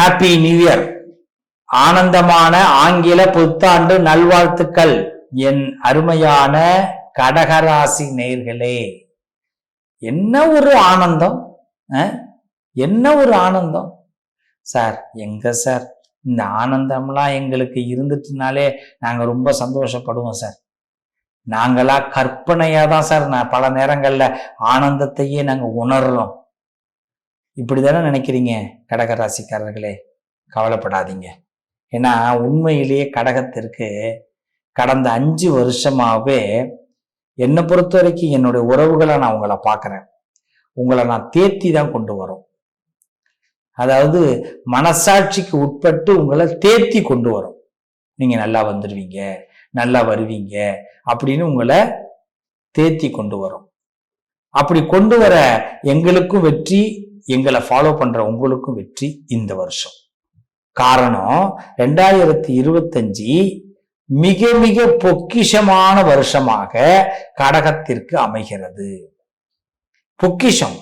Happy new year ஆனந்தமான ஆங்கில புத்தாண்டு நல்வாழ்த்துக்கள். என் அருமையான கடகராசி நேர்களே. என்ன ஒரு ஆனந்தம்? என்ன ஒரு ஆனந்தம்? சார் எங்க சார்? இந்த ஆனந்தம்லாம் எங்களுக்கு இருந்துட்டுனாலே நாங்கள் ரொம்ப சந்தோஷப்படுவோம் சார். நாங்களா கற்பனையாக தான் சார் நான் பல நேரங்கள்ல ஆனந்தத்தையே நாங்கள் உணர்றோம். இப்படிதானே நினைக்கிறீங்க கடக ராசிக்காரர்களே கவலைப்படாதீங்க. ஏன்னா உண்மையிலேயே கடகத்திற்கு கடந்த அஞ்சு வருஷமாகவே என்னை பொறுத்த வரைக்கும் என்னுடைய உறவுகளை நான் உங்களை பார்க்குறேன். உங்களை நான் தேத்தி தான் கொண்டு வரோம். அதாவது மனசாட்சிக்கு உட்பட்டு உங்களை தேத்தி கொண்டு வரும். நீங்கள் நல்லா வந்துடுவீங்க நல்லா வருவீங்க அப்படின்னு உங்களை தேத்தி கொண்டு வரும். அப்படி கொண்டு வர எங்களுக்கும் வெற்றி எங்களை ஃபாலோ பண்ற உங்களுக்கும் வெற்றி இந்த வருஷம். காரணம் ரெண்டாயிரத்தி இருபத்தஞ்சு மிக மிக பொக்கிஷமான வருஷமாக கடகத்திற்கு அமைகிறது. பொக்கிஷம்.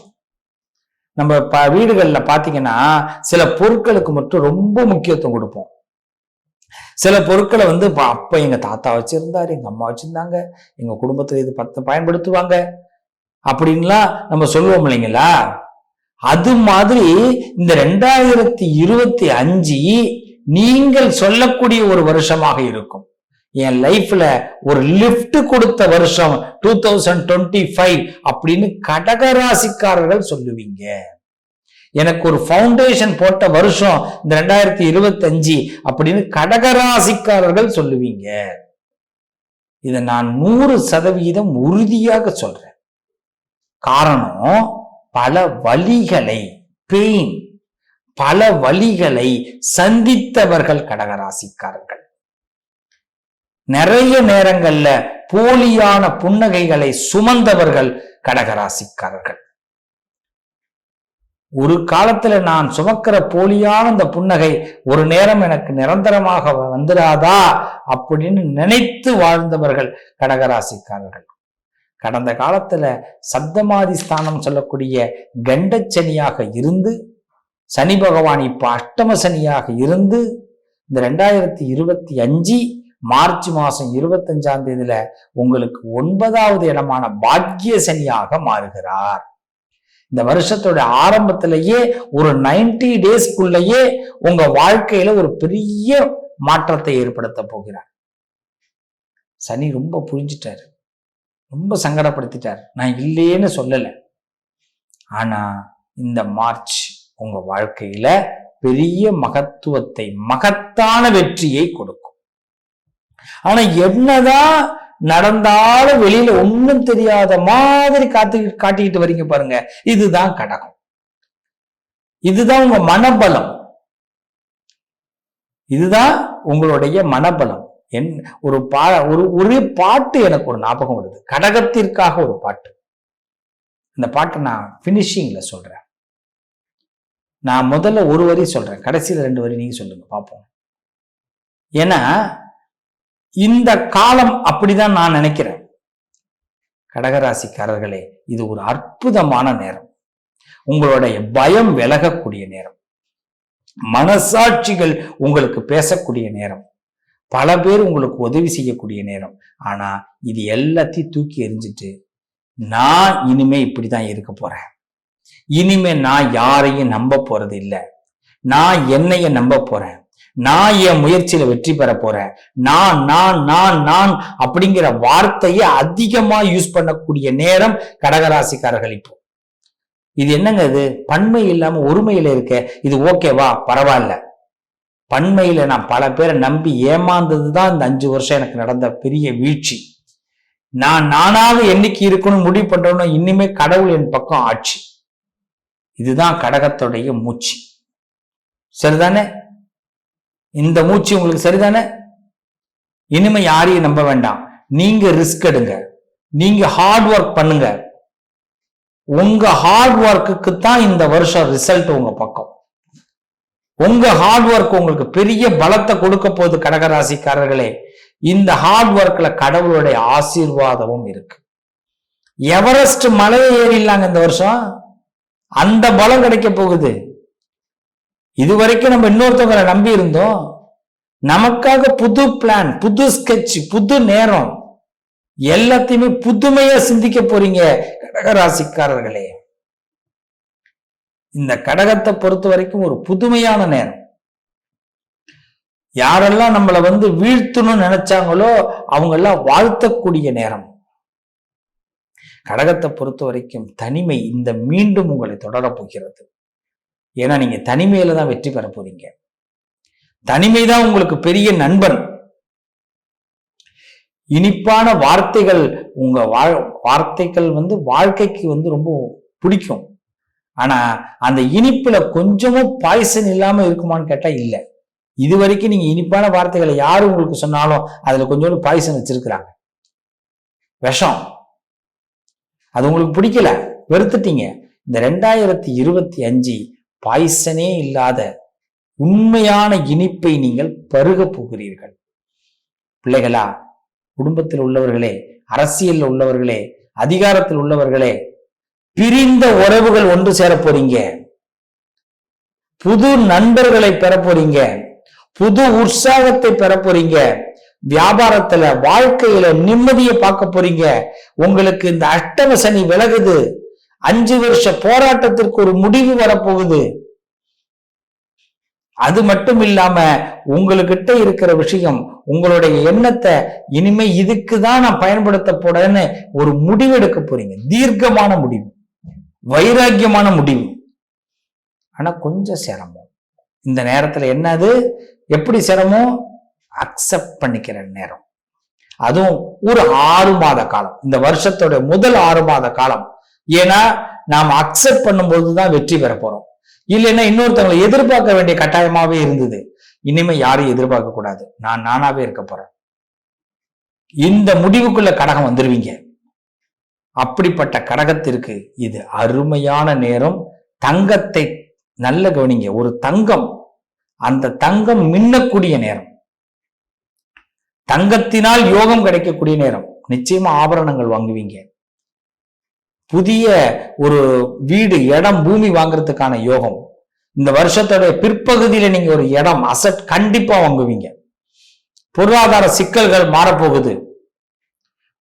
நம்ம ப வீடுகளில் பார்த்தீங்கன்னா சில பொருட்களுக்கு மட்டும் ரொம்ப முக்கியத்துவம் கொடுப்போம். சில பொருட்களை வந்து இப்போ அப்போ எங்கள் தாத்தா வச்சுருந்தார் எங்க அம்மா வச்சுருந்தாங்க எங்க குடும்பத்தில் இது பத்து பயன்படுத்துவாங்க. அப்படின்லாம் நம்ம சொல்லுவோம் இல்லைங்களா? அது மாதிரி இந்த ரெண்டாயிரத்தி இருபத்தி அஞ்சு நீங்கள் சொல்லக்கூடிய ஒரு வருஷமாக இருக்கும். என் லைஃப்ல ஒரு லிஃப்ட் கொடுத்த வருஷம் டூ தௌசண்ட் டுவெண்ட்டி ஃபைவ் அப்படின்னு கடகராசிக்காரர்கள் சொல்லுவீங்க. எனக்கு ஒரு ஃபவுண்டேஷன் போட்ட வருஷம் இந்த ரெண்டாயிரத்தி இருபத்தஞ்சு அப்படின்னு கடகராசிக்காரர்கள் சொல்லுவீங்க. இதை நான் நூறு சதவீதம் உறுதியாக சொல்றேன். காரணம் பல வழிகளை பெயின் பல வழிகளை சந்தித்தவர்கள் கடகராசிக்காரர்கள். நிறைய நேரங்கள்ல போலியான புன்னகைகளை சுமந்தவர்கள் கடகராசிக்காரர்கள். ஒரு காலத்துல நான் சுமக்கிற போலியான அந்த புன்னகை ஒரு நேரம் எனக்கு நிரந்தரமாக வந்துடாதா அப்படின்னு நினைத்து வாழ்ந்தவர்கள் கடகராசிக்காரர்கள். கடந்த காலத்துல சப்தமாதி ஸ்தானம் சொல்லக்கூடிய கண்டச்சனியாக இருந்து சனி பகவான் இப்ப அஷ்டம சனியாக இருந்து இந்த ரெண்டாயிரத்தி இருபத்தி அஞ்சு மார்ச் மாசம் இருபத்தஞ்சாம் தேதியில உங்களுக்கு ஒன்பதாவது இடமான பாக்கிய சனியாக மாறுகிறார். இந்த வருஷத்தோட ஆரம்பத்திலேயே ஒரு நைன்டி டேஸ்க்குள்ளேயே உங்க வாழ்க்கையில ஒரு பெரிய மாற்றத்தை ஏற்படுத்த போகிறார். சனி ரொம்ப புரிஞ்சிட்டாரு. ரொம்ப சங்கடப்படுத்திட்டார். நான் இல்லையேன்னு சொல்லலை. ஆனா இந்த மார்ச் உங்க வாழ்க்கையில பெரிய மகத்துவத்தை மகத்தான வெற்றியை கொடுக்கும். ஆனா என்னதான் நடந்தாலும் வெளியில ஒண்ணும் தெரியாத மாதிரி காத்து காட்டிக்கிட்டு வரீங்க பாருங்க. இதுதான் கடகம். இதுதான் உங்க மனபலம். இதுதான் உங்களுடைய மனபலம். என் ஒரு பா ஒரு ஒரே பாட்டு எனக்கு ஒரு ஞாபகம் வருது. கடகத்திற்காக ஒரு பாட்டு. இந்த பாட்டை நான் ஃபினிஷிங்கில் சொல்கிறேன் நான் முதல்ல ஒரு வரி சொல்கிறேன் கடைசியில் ரெண்டு வரி நீங்கள் சொல்லுங்க பார்ப்போம். ஏன்னா இந்த காலம் அப்படிதான் நான் நினைக்கிறேன். கடகராசிக்காரர்களே இது ஒரு அற்புதமான நேரம். உங்களுடைய பயம் விலகக்கூடிய நேரம். மனசாட்சிகள் உங்களுக்கு பேசக்கூடிய நேரம். பல பேர் உங்களுக்கு உதவி செய்யக்கூடிய நேரம். ஆனா இது எல்லாத்தையும் தூக்கி எறிஞ்சிட்டு நான் இனிமே இப்படிதான் இருக்க போறேன். இனிமே நான் யாரையும் நம்ப போறது இல்லை. நான் என்னைய நம்ப போறேன். நான் என் முயற்சியில வெற்றி பெற போறேன். நான் நான் நான் நான் அப்படிங்கிற வார்த்தையை அதிகமா யூஸ் பண்ணக்கூடிய நேரம் கடகராசிக்காரர்கள் இப்போ. இது என்னங்க இது? பன்மை இல்லாம ஒருமையில இருக்க. இது ஓகேவா? பரவாயில்ல. பண்மையில் நான் பல பேரை நம்பி ஏமாந்தது தான் இந்த அஞ்சு வருஷம் எனக்கு நடந்த பெரிய வீழ்ச்சி. நான் நானாக என்னைக்கு இருக்கணும்னு முடிவு பண்றோம்னா இனிமே கடவுள் என் பக்கம் ஆட்சி. இதுதான் கடகத்துடைய மூச்சு. சரிதானே? இந்த மூச்சு உங்களுக்கு சரிதானே? இனிமே யாரையும் நம்ப வேண்டாம். நீங்க ரிஸ்க் எடுங்க. நீங்க ஹார்ட் ஒர்க் பண்ணுங்க. உங்க ஹார்ட் ஒர்க்குக்கு தான் இந்த வருஷம் ரிசல்ட் உங்க பக்கம். உங்க ஹார்ட் ஒர்க் உங்களுக்கு பெரிய பலத்தை கொடுக்க போகுது கடகராசிக்காரர்களே. இந்த ஹார்ட் ஒர்க்ல கடவுளுடைய ஆசீர்வாதமும் இருக்கு. எவரெஸ்ட் மலையை ஏறிடலாங்க இந்த வருஷம். அந்த பலம் கிடைக்க போகுது. இதுவரைக்கும் நம்ம இன்னொருத்தவங்களை நம்பி இருந்தோம். நமக்காக புது பிளான் புது ஸ்கெட்ச் புது நேரம். எல்லாத்தையுமே புதுமையா சிந்திக்க போறீங்க கடகராசிக்காரர்களே. இந்த கடகத்தை பொறுத்த வரைக்கும் ஒரு புதுமையான நேரம். யாரெல்லாம் நம்மளை வந்து வீழ்த்தணும்னு நினைச்சாங்களோ அவங்க எல்லாம் வாழ்த்தக்கூடிய நேரம். கடகத்தை பொறுத்த வரைக்கும் தனிமை இந்த மீண்டும் உங்களை தொடரப் போகிறது. ஏன்னா நீங்க தனிமையில தான் வெற்றி பெற போறீங்க. தனிமை தான் உங்களுக்கு பெரிய நண்பன். இனிப்பான வார்த்தைகள் உங்க வாழ் வார்த்தைகள் வந்து வாழ்க்கைக்கு வந்து ரொம்ப பிடிக்கும். ஆனா அந்த இனிப்புல கொஞ்சமும் பாய்சன் இல்லாம இருக்குமான்னு கேட்டா இல்ல. இது வரைக்கும் நீங்க இனிப்பான வார்த்தைகளை யாரு உங்களுக்கு சொன்னாலும் அதுல கொஞ்சோண்டு பாய்சன் வச்சிருக்கிறாங்க. விஷம். அது உங்களுக்கு பிடிக்கல வெறுத்துட்டீங்க. இந்த ரெண்டாயிரத்தி இருபத்தி அஞ்சு பாய்சனே இல்லாத உண்மையான இனிப்பை நீங்கள் பருக போகிறீர்கள். பிள்ளைகளா குடும்பத்தில் உள்ளவர்களே அரசியலில் உள்ளவர்களே அதிகாரத்தில் உள்ளவர்களே பிரிந்த உறவுகள் ஒன்று சேர போறீங்க புது நண்பர்களை பெற போறீங்க புது உற்சாகத்தை பெற போறீங்க வியாபாரத்துல வாழ்க்கையில நிம்மதியை பார்க்க போறீங்க. உங்களுக்கு இந்த அஷ்டம சனி விலகுது. அஞ்சு வருஷ போராட்டத்திற்கு ஒரு முடிவு வரப்போகுது. அது மட்டும் இல்லாம உங்களுக்கிட்ட இருக்கிற விஷயம் உங்களுடைய எண்ணத்தை இனிமே இதுக்கு தான் நான் பயன்படுத்த போறேன்னு ஒரு முடிவு எடுக்க போறீங்க. தீர்க்கமான முடிவு. வைராக்கியமான முடிவு. ஆனா கொஞ்சம் சிரமம். இந்த நேரத்துல என்னது? எப்படி சிரமம்? அக்செப்ட் பண்ணிக்கிற நேரம். அதுவும் ஒரு ஆறு மாத காலம். இந்த வருஷத்தோட முதல் ஆறு மாத காலம். ஏன்னா நாம் அக்செப்ட் பண்ணும்போது தான் வெற்றி பெற போறோம். இல்லைன்னா இன்னொருத்தவங்களை எதிர்பார்க்க வேண்டிய கட்டாயமாவே இருந்தது. இனிமே யாரையும் எதிர்பார்க்க கூடாது. நான் நானாவே இருக்க போறேன். இந்த முடிவுக்குள்ள கடகம் வந்துருவீங்க. அப்படிப்பட்ட கடகத்திற்கு இது அருமையான நேரம். தங்கத்தை நல்ல கவனிங்க ஒரு தங்கம் அந்த தங்கம் மின்னக்கூடிய நேரம். தங்கத்தினால் யோகம் கிடைக்கக்கூடிய நேரம். நிச்சயமா ஆபரணங்கள் வாங்குவீங்க. புதிய ஒரு வீடு இடம் பூமி வாங்குறதுக்கான யோகம். இந்த வருஷத்தோட பிற்பகுதியில நீங்க ஒரு இடம் அசட் கண்டிப்பா வாங்குவீங்க. பொருளாதார சிக்கல்கள் மாறப்போகுது.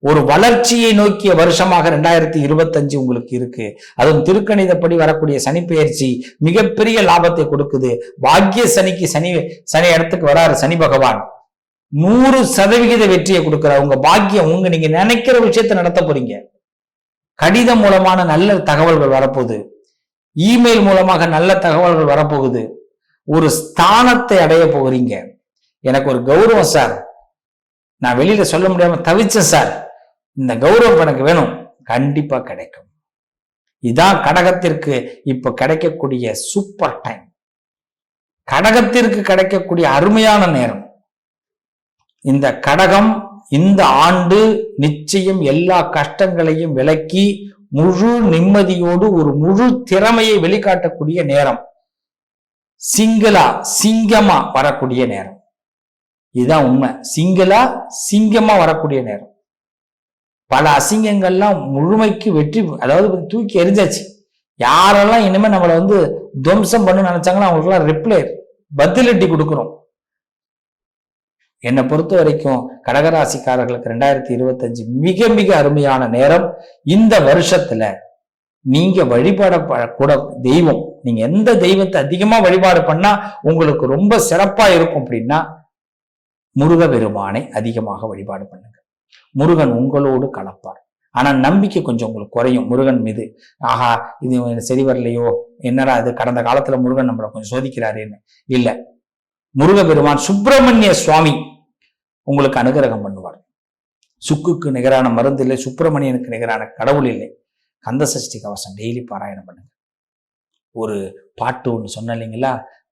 ஒரு வளர்ச்சியை நோக்கிய வருஷமாக ரெண்டாயிரத்தி இருபத்தஞ்சு உங்களுக்கு இருக்கு. அதுவும் திருக்கணிதப்படி வரக்கூடிய சனி பெயர்ச்சி மிகப்பெரிய லாபத்தை கொடுக்குது. பாக்கிய சனிக்கு சனி சனி இடத்துக்கு வராரு சனி பகவான். நூறு சதவிகித வெற்றியை கொடுக்குறாரு. உங்க பாக்கியம் உங்க நீங்க நினைக்கிற விஷயத்த நடத்த போறீங்க. கடிதம் மூலமான நல்ல தகவல்கள் வரப்போகுது. இமெயில் மூலமாக நல்ல தகவல்கள் வரப்போகுது. ஒரு ஸ்தானத்தை அடைய போகிறீங்க எனக்கு ஒரு கௌரவம் சார். நான் வெளியில சொல்ல முடியாம தவிச்சேன் சார். இந்த கௌரவம் எனக்கு வேணும். கண்டிப்பா கிடைக்கும். இதான் கடகத்திற்கு இப்ப கிடைக்கக்கூடிய சூப்பர் டைம் கடகத்திற்கு கிடைக்கக்கூடிய அருமையான நேரம். இந்த கடகம் இந்த ஆண்டு நிச்சயம் எல்லா கஷ்டங்களையும் விலக்கி முழு நிம்மதியோடு ஒரு முழு திறமையை வெளிக்காட்டக்கூடிய நேரம். சிங்களா சிங்கமா வரக்கூடிய நேரம். இதுதான் உண்மை. சிங்களா சிங்கமா வரக்கூடிய நேரம். பல அசிங்கங்கள்லாம் முழுமைக்கு வெற்றி அதாவது தூக்கி எரிஞ்சாச்சு யாரெல்லாம் இனிமே நம்மளை வந்து துவம்சம் பண்ணு நினைச்சாங்கன்னா அவங்களுக்குலாம் ரிப்ளை பதிலட்டி கொடுக்குறோம். என்னை பொறுத்த வரைக்கும் கடகராசிக்காரர்களுக்கு ரெண்டாயிரத்தி இருபத்தஞ்சு மிக மிக அருமையான நேரம். இந்த வருஷத்துல நீங்க வழிபாட கூட தெய்வம். நீங்க எந்த தெய்வத்தை அதிகமா வழிபாடு பண்ணா உங்களுக்கு ரொம்ப சிறப்பா இருக்கும் அப்படின்னா முருக பெருமானை அதிகமாக வழிபாடு பண்ணுங்க முருகன் உங்களோடு கலப்பார். ஆனால் நம்பிக்கை கொஞ்சம் உங்களுக்கு குறையும். முருகன் மீது ஆஹா இது சரி வரலையோ? என்னடா அது கடந்த காலத்துல முருகன் நம்மளை கொஞ்சம் சோதிக்கிறாருன்னு. இல்லை. முருக பெருமான் சுப்பிரமணிய சுவாமி உங்களுக்கு அனுகிரகம் பண்ணுவார். சுக்குக்கு நிகரான மருந்து இல்லை சுப்பிரமணியனுக்கு நிகரான கடவுள் இல்லை. கந்த சஷ்டி கவசம் டெய்லி பாராயணம் பண்ணுங்க. ஒரு பாட்டு ஒன்று சொன்ன இல்லைங்களா?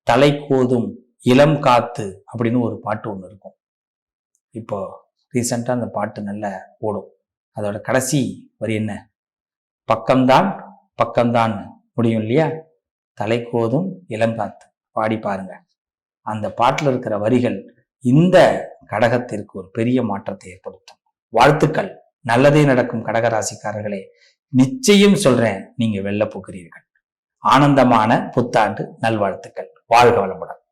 தலை கோதும் இளம் காத்து அப்படின்னு ஒரு பாட்டு ஒன்று இருக்கும். இப்போ ரீசெண்டாக அந்த பாட்டு நல்லா ஓடும். அதோட கடைசி வரி என்ன? பக்கம்தான் பக்கம்தான் முடியும் இல்லையா? தலை கோதும் இளம்பாத்து பாடி பாருங்க. அந்த பாட்டில் இருக்கிற வரிகள் இந்த கடகத்திற்கு ஒரு பெரிய மாற்றத்தை ஏற்படுத்தும். வாழ்த்துக்கள். நல்லதே நடக்கும் கடகராசிக்காரர்களே. நிச்சயம் சொல்றேன் நீங்க வெல்ல போகிறீர்கள். ஆனந்தமான புத்தாண்டு நல்வாழ்த்துக்கள். வாழ்க வளமுடன்.